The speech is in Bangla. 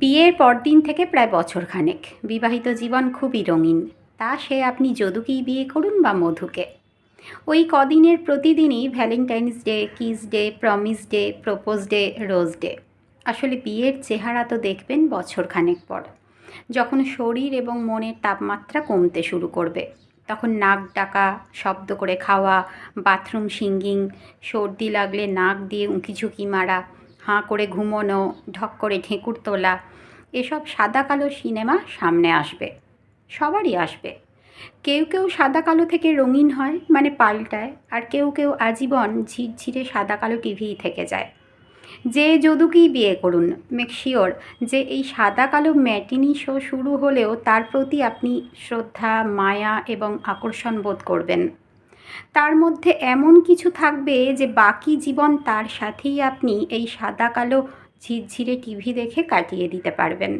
বিয়ের পরদিন থেকে প্রায় বছরখানেক। বিবাহিত জীবন খুবই রঙিন। তা সে আপনি যদুকেই বিয়ে করুন বা মধুকে। ওই কদিনের প্রতিদিনই Valentine's day kiss day promise day propose day rose day আসলে বিয়ের চেহারা তো দেখবেন বছরখানেক পর। যখন শরীর এবং মনের তাপমাত্রা কমতে শুরু করবে। তখন নাক ডাকা, শব্দ করে খাওয়া বাথরুম সিঙ্গিং সর্দি লাগলে নাক দিয়ে উঁকি ঝুঁকি মারা হাঁ করে ঘুমোনো, ঢক করে ঢেঁকুর তোলা, এসব সাদা কালো সিনেমা সামনে আসবে, সবারই আসবে। কেউ কেউ সাদা কালো থেকে রঙিন হয় মানে পাল্টায়, আর কেউ কেউ আজীবন ঝিরঝিরে সাদা কালো টিভিই থেকে যায়। যে যদুকেই বিয়ে করুন মেক শিওর যে এই সাদা কালো ম্যাটিনি শো শুরু হলেও তার প্রতি আপনি শ্রদ্ধা, মায়া এবং আকর্ষণ বোধ করবেন। তার মধ্যে এমন কিছু থাকবে যে বাকি জীবন তার সাথেই আপনি এই সাদা কালো ঝিরঝিরে টিভি দেখে কাটিয়ে দিতে পারবেন।